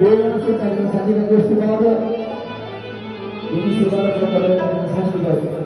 देवयांशी कार्यक्रम साथी का दोस्त बाबा यदि सेवा का कार्यक्रम साथी का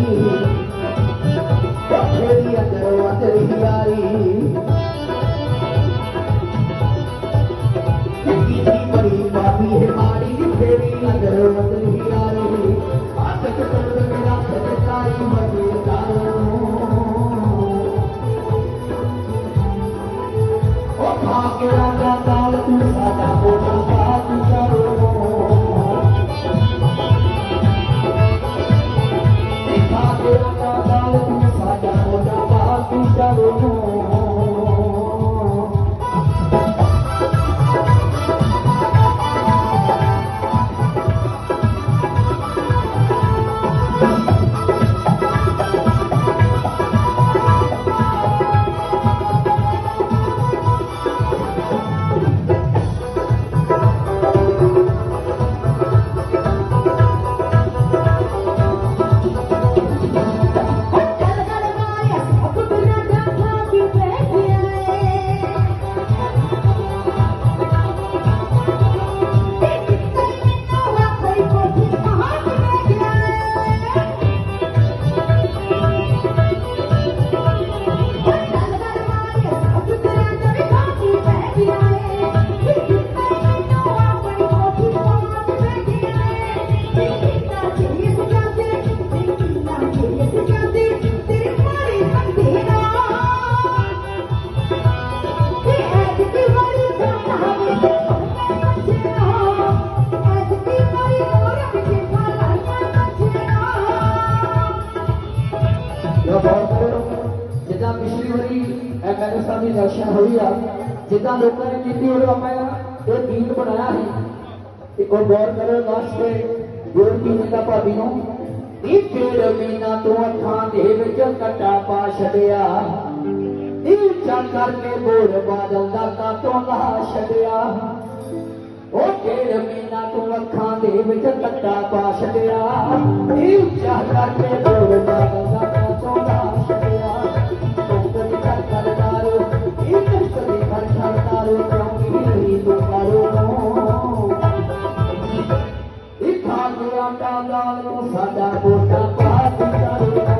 o no do जिदा पिछली बारी अफ़गानिस्तान की दर्शन हुई है जिदा लोगों ने की दीन बनाया है एक और गौर करो दस के गोर की नीता भाभी ने मीना तो अखाटा पा छोर बादल का छोर मीना तो अखा के छा पा छ Santa Puta Pati Saruta